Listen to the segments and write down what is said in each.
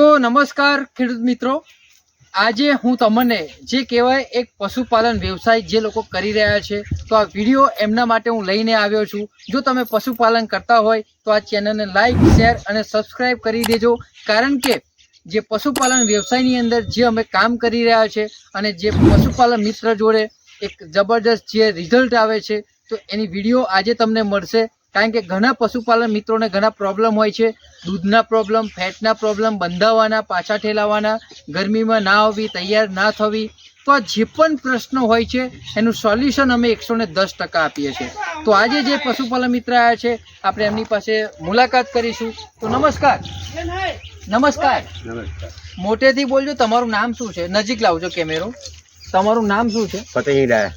તો નમસ્કાર, ખેડૂત મિત્રો. આજે હું તમને જે કહેવાય એક પશુપાલન વ્યવસાય જે લોકો કરી રહ્યા છે, તો આ વીડિયો એમના માટે હું લઈને આવ્યો છું. જો તમે પશુપાલન કરતા હોય, તો આ ચેનલને લાઈક, શેર અને સબસ્ક્રાઈબ કરી દેજો. કારણ કે જે પશુપાલન વ્યવસાયની અંદર જે અમે કામ કરી રહ્યા છે અને જે પશુપાલન મિત્ર જોડે એક જબરદસ્ત જે રિઝલ્ટ આવે છે, તો એની વીડિયો આજે તમને મળશે. કારણ કે ઘણા પશુપાલન મિત્રોને ઘણા પ્રોબ્લેમ હોય છે. દૂધના પ્રોબ્લેમ ફેટના પ્રોબ્લેમ બંધાવવાના પાછા ઠેલાવાના ગરમીમાં ના આવવી તૈયાર ના થવી તો આ જે પણ પ્રશ્નો હોય છે એનું સોલ્યુશન અમે એકસો ને દસ ટકા આપીએ છીએ. તો આજે જે પશુપાલન મિત્ર આવ્યા છે આપણે એમની પાસે મુલાકાત કરીશું. તો નમસ્કાર. નમસ્કાર. મોટેથી બોલજો તમારું નામ શું છે? નજીક લાવજો કેમેરો. તમારું નામ શું છે? ફતેહી ડાયા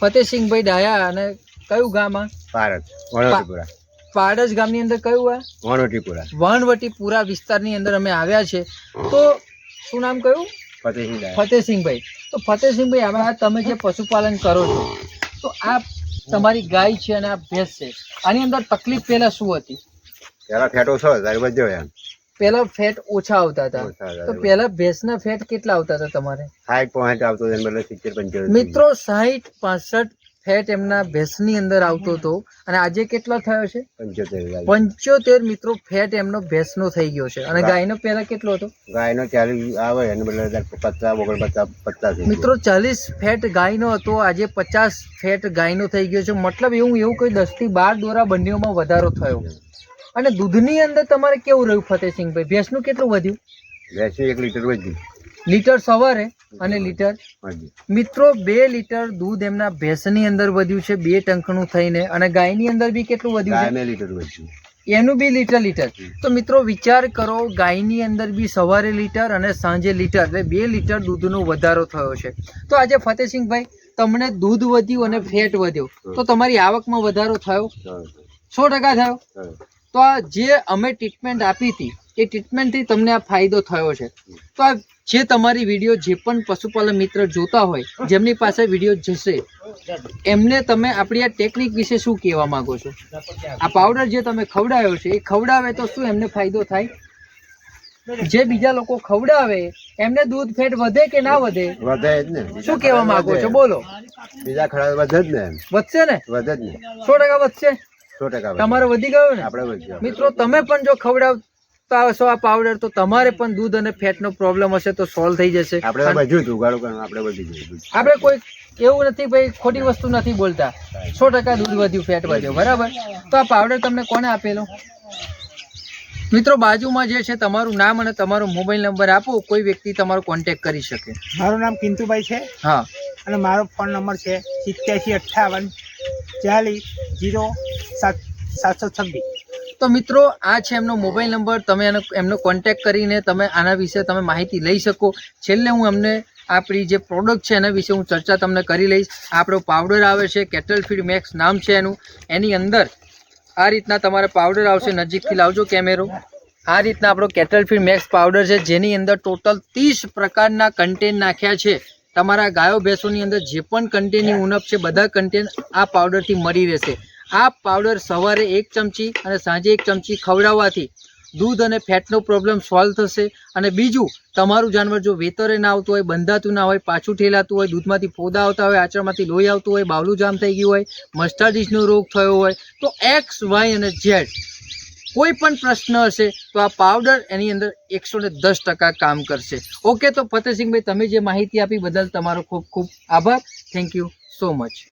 ફતેહસિંહભાઈ ડાયા અને કયું ગામ આ? ભારત વણોટીપુરા પાડજ ગામની અંદર કયું આ? વણોટીપુરા વણવટીપુરા વિસ્તારની અંદર અમે આવ્યા છે. તો શું નામ કયું? ફતેહસિંહભાઈ તો ફતેહસિંહભાઈ હવે આ તમે જે પશુપાલન કરો છો તો આ તમારી ગાય છે અને આ ભેંસ છે. આની અંદર તકલીફ પહેલા શું હતી? પહેલા ફેટો છો બધો એમ. પહેલા ફેટ ઓછા આવતા હતા. તો પહેલા ભેંસના ફેટ કેટલા આવતા હતા તમારે? સાઠ પોઈન્ટ આવતો હતો સિત્તેર પંચોતેર મિત્રો સાહીઠ પાસઠ ફેટ એમના ભેંસની અંદર આવતો હતો. અને આજે કેટલો થયો છે? પંચોતેર મિત્રો ફેટ એમનો ભેંસનો થઈ ગયો છે. અને ગાયનો પહેલા કેટલો હતો? ગાયનો ચાલીસ આવે તાર પચાસ ઓગણ પચાસ મિત્રો ચાલીસ ફેટ ગાયનો હતો આજે પચાસ ફેટ ગાયનો થઈ ગયો છે. મતલબ એવું એવું કોઈ દસથી બાર દોરા બંનેઓમાં વધારો થયો. અને દૂધની અંદર તમારે કેવું રહ્યું ફતેહસિંહભાઈ ભેંસનું કેટલું વધ્યું? ભેંસનું એક લીટર વધી લીટર સવારે અને લીટર મિત્રો બે લીટર દૂધ એમના ભેંસની અંદર વધ્યું છે બે ટંકનું થઈને. અને ગાયની અંદર બી કેટલું વધ્યું છે? લીટર વધ્યું. છે એનું બી લીટર લીટર. તો મિત્રો વિચાર કરો ગાયની અંદર બી સવારે લીટર અને સાંજે લીટર. એટલે બે લીટર દૂધનો વધારો થયો છે. તો આજે ફતેહસિંહભાઈ તમને દૂધ વધ્યું અને ફેટ વધ્યો. તો તમારી આવકમાં વધારો થયો? સો ટકા થયો? તો આ જે અમે ટ્રીટમેન્ટ આપી હતી એ ટ્રીટમેન્ટથી તમને આ ફાયદો થયો છે. તો આ જે તમારી વીડિયો જે પણ પશુપાલન મિત્ર જોતા હોય જેમની પાસે વીડિયો જશે એમને તમે આપણી આ ટેકનિક વિશે શું કહેવા માંગો છો? આ પાવડર જે તમે ખવડાવ્યો છે એ ખવડાવે તો શું એમને ફાયદો થાય? જે બીજા લોકો ખવડાવે એમને દૂધ ફેટ વધે કે ના વધે? વધે જ ને. શું કહેવા માંગો છો? બોલો. બીજા ખરા વધે જ ને વધશે ને? વધે જ ને. સો ટકા વધશે? સો ટકા તમારો વધી ગયો ને? આપણે મિત્રો તમે પણ જો ખવડાવતા આ પાવડર તો તમારે પણ દૂધ અને ફેટનો પ્રોબ્લેમ હશે તો સોલ્વ થઈ જશે. આપણે તો ઉગાડું આપણે કોઈ એવું નથી ભાઈ ખોટી વસ્તુ નથી બોલતા. સો ટકા દૂધ વધ્યું ફેટ વધ્યું બરાબર? તો આ પાવડર તમને કોને આપેલો? મિત્રો બાજુમાં જે છે તમારું નામ અને તમારો મોબાઈલ નંબર આપો કોઈ વ્યક્તિ તમારો કોન્ટેક્ટ કરી શકે. મારું નામ કિંતુભાઈ છે હા. અને મારો ફોન નંબર છે સિત્યાસી અઠ્ઠાવન ચાલીસ જીરો સાત સાતસો છવ્વીસ. તો મિત્રો, આ છે એમનો મોબાઈલ નંબર. તમે એનો, એમનો કોન્ટેક્ટ કરીને તમે આના વિશે તમે માહિતી લઈ શકો. છેલ્લે હું એમને આપણી જે પ્રોડક્ટ છે એના વિશે હું ચર્ચા તમને કરી લઈશ. આપણો પાવડર આવે છે કેટલ ફીડ મેક્સ નામ છે એનું. એની અંદર આ રીતના તમારે પાવડર આવશે. નજીકથી લાવજો કેમેરો આ રીતના આપણો કેટલ ફીડ મેક્સ પાવડર છે, જેની અંદર ટોટલ ત્રીસ પ્રકારના કન્ટેન નાખ્યા છે. તમારા ગાયો ભેંસોની અંદર જે પણ કન્ટેનની ઉણપ છે, બધા કન્ટેન આ પાવડરથી મળી રહેશે. આ પાવડર સવારે એક ચમચી અને સાંજે એક ચમચી ખવડાવવાથી દૂધ અને ફેટનો પ્રોબ્લેમ સોલ્વ થશે અને બીજું, તમારું જાનવર જો વેતરે ના આવતું હોય, બંધાતું ના હોય, પાછું ઠેલાતું હોય, દૂધમાંથી ફોદા આવતા હોય, આચરણમાંથી લોહી આવતું હોય બાવલું જામ થઈ ગયું હોય મસ્ટાર્ડિસનો રોગ થયો હોય, તો એક્સ વાય અને ઝેડ કોઈ પણ પ્રશ્ન હશે, તો આ પાવડર એની અંદર એકસો ને દસ ટકા કામ કરશે. ઓકે તો ફતેહસિંહભાઈ તમે જે માહિતી આપી બદલ તમારો ખૂબ ખૂબ આભાર. Thank you so much